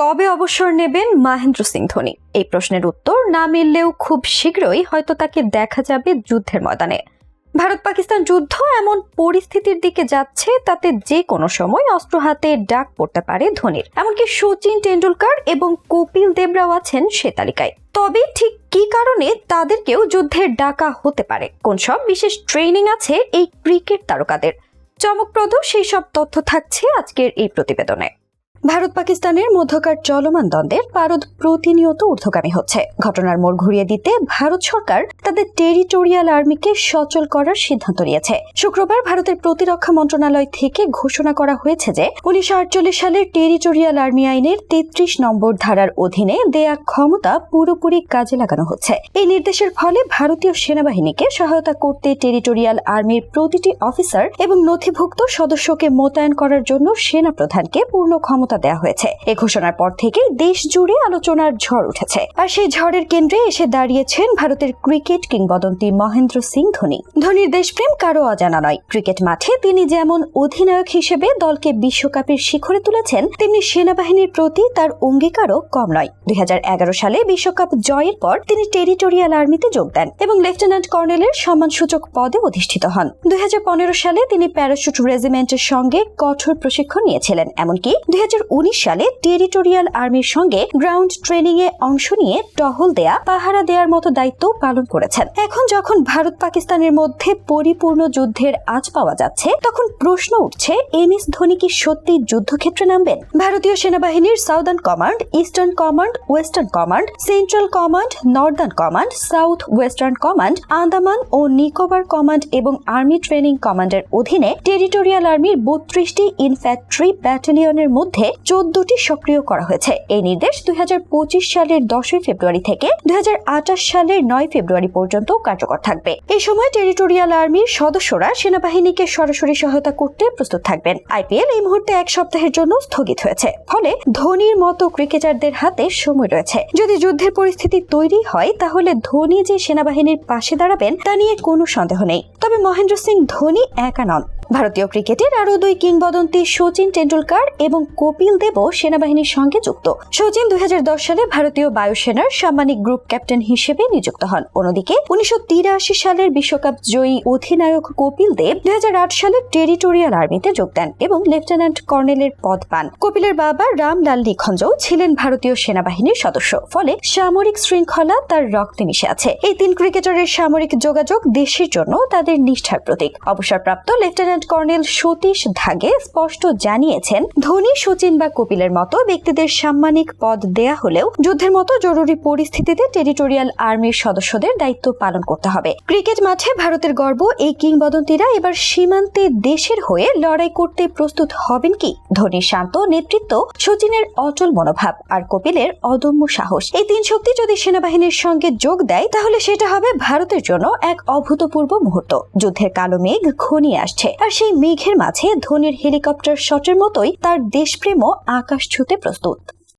কবে অবসর নেবেন মহেন্দ্র সিং ধোনি? এই প্রশ্নের উত্তর না মিললেও খুব শীঘ্রই হয়তো তাকে দেখা যাবে যুদ্ধের ময়দানে। ভারত পাকিস্তান যুদ্ধ এমন পরিস্থিতির দিকে যাচ্ছে, তাতে যে কোনো সময় অস্ত্র হাতে ডাক পড়তে পারে ধোনির। এমনকি সচিন টেন্ডুলকার এবং কপিল দেবরাও আছেন সে তালিকায়। তবে ঠিক কি কারণে তাদেরকেও যুদ্ধের ডাকা হতে পারে? কোন সব বিশেষ ট্রেনিং আছে এই ক্রিকেট তারকাদের? চমকপ্রদ সেই সব তথ্য থাকছে আজকের এই প্রতিবেদনে। ভারত পাকিস্তানের মধ্যকার চলমান দ্বন্দ্বের পারদ প্রতিনিয়ত ঊর্ধ্বগামী হচ্ছে। ঘটনার মোড় ঘুরিয়ে দিতে ভারত সরকার তাদের টেরিটোরিয়াল আর্মিকে সচল করার সিদ্ধান্ত নিয়েছে। শুক্রবার ভারতের প্রতিরক্ষা মন্ত্রণালয় থেকে ঘোষণা করা হয়েছে যে, উনিশশো সালের টেরিটোরিয়াল আর্মি আইনের তেত্রিশ নম্বর ধারার অধীনে দেয়া ক্ষমতা পুরোপুরি কাজে লাগানো হচ্ছে। এই নির্দেশের ফলে ভারতীয় সেনাবাহিনীকে সহায়তা করতে টেরিটোরিয়াল আর্মির প্রতিটি অফিসার এবং নথিভুক্ত সদস্যকে মোতায়েন করার জন্য সেনা প্রধানকে পূর্ণ ক্ষমতা দেওয়া হয়েছে। এ ঘোষণার পর থেকেই দেশ জুড়ে আলোচনার ঝড় উঠেছে। আর সেই ঝড়ের কেন্দ্রে এসে দাঁড়িয়েছেন ভারতের ক্রিকেট কিংবদন্তি মহেন্দ্র সিং ধোনি। ধোনির দেশপ্রেম কারও অজানা নয়। ক্রিকেট মাঠে তিনি যেমন অধিনায়ক হিসেবে দলকে বিশ্বকাপের শিখরে তুলেছেন, তেমনি সেনাবাহিনীর প্রতি তার অঙ্গীকারও কম নয়। দুই সালে বিশ্বকাপ জয়ের পর তিনি টেরিটোরিয়াল আর্মিতে যোগ দেন এবং লেফটেন্যান্ট কর্নেলের সম্মানসূচক পদে অধিষ্ঠিত হন। দুই হাজার পনেরো সালে তিনি প্যারাশুট রেজিমেন্টের সঙ্গে কঠোর প্রশিক্ষণ নিয়েছিলেন, এমনকি দুই সালে টেরিটোরিয়াল আর্মির সঙ্গে গ্রাউন্ড ট্রেনিং এ অংশ নিয়ে টহল দেয়া, পাহারা দেওয়ার মতো দায়িত্ব পালন করেছেন। এখন যখন ভারত পাকিস্তানের মধ্যে পরিপূর্ণ যুদ্ধের আজ পাওয়া যাচ্ছে, তখন প্রশ্ন উঠছে, এম এস ধোনি কি সত্যি যুদ্ধক্ষেত্রে নামবেন? ভারতীয় সেনাবাহিনীর southern command, eastern command, western command, central command, northern command, south western command, Andaman ও নিকোবর কমান্ড এবং আর্মি ট্রেনিং কমান্ডের অধীনে টেরিটোরিয়াল আর্মির বত্রিশটি ইনফ্যাক্টরি ব্যাটালিয়নের মধ্যে চোদ্দটি সক্রিয় করা হয়েছে। এই নির্দেশ দুই সালের দশই ফেব্রুয়ারি থেকে দুই সালের নয় ফেব্রুয়ারি পর্যন্ত কার্যকর থাকবে। এই সময় টেরিটোরিয়াল আর্মির সদস্যরা সেনাবাহিনীকে সরাসরি সহায়তা করতে প্রস্তুত থাকবেন। আইপিএল এই মুহূর্তে এক সপ্তাহের জন্য স্থগিত হয়েছে। ফলে ধোনির মতো ক্রিকেটারদের হাতে সময় রয়েছে। যদি যুদ্ধের পরিস্থিতি তৈরি হয়, তাহলে ধোনি যে সেনাবাহিনীর পাশে দাঁড়াবেন, তা নিয়ে কোনো সন্দেহ নেই। তবে মহেন্দ্র সিং ধোনি একা নন। ভারতীয় ক্রিকেটের আরও দুই কিংবদন্তি সচিন টেন্ডুলকার এবং কপিল দেবও সেনাবাহিনীর সঙ্গে যুক্ত। সচিন দুই সালে ভারতীয় বায়ুসেনার সাম্মানিক গ্রুপ ক্যাপ্টেন হিসেবে নিযুক্ত হন। অন্যদিকে, উনিশশো সালের বিশ্বকাপ জয়ী অধিনায়ক কপিল দেব দুই সালে টেরিটোরিয়াল আর্মিতে যোগ দেন এবং লেফটেন্যান্ট কর্নেলের পদ পান। কপিলের বাবা রামলাল নিখঞ্জও ছিলেন ভারতীয় সেনাবাহিনীর সদস্য, ফলে সামরিক শৃঙ্খলা তার রক্তে মিশে আছে। এই তিন ক্রিকেটারের সামরিক যোগাযোগ দেশের জন্য তাদের নিষ্ঠার প্রতীক। অবসরপ্রাপ্ত lieutenant lieutenant colonel Satish Dhage স্পষ্ট জানিয়েছেন, ধোনি সচিন বা কপিলের মতো ব্যক্তিদের সাম্মানিক পদ দেয়া হলেও যুদ্ধের মতো জরুরি পরিস্থিতিতে টেরিটোরিয়াল আর্মির সদস্যদের দায়িত্ব পালন করতে হবে। ক্রিকেট মাঠে ভারতের গর্ব এই কিংবদন্তিরা এবার সীমান্তে দেশের হয়ে লড়াই করতে প্রস্তুত হবেন কি? ধোনির শান্ত নেতৃত্ব সচিনের অচল মনোভাব আর কপিলের অদম্য সাহস। এই তিন শক্তি যদি সেনাবাহিনীর সঙ্গে যোগ দেয়, তাহলে সেটা হবে ভারতের জন্য এক অভূতপূর্ব মুহূর্ত। যুদ্ধের কালো মেঘ ঘনিয়ে আসছে। আর সেই মেঘের মাঝে ধোনির হেলিকপ্টার শটের মতোই তার দেশপ্রেমও আকাশ ছুতে প্রস্তুত।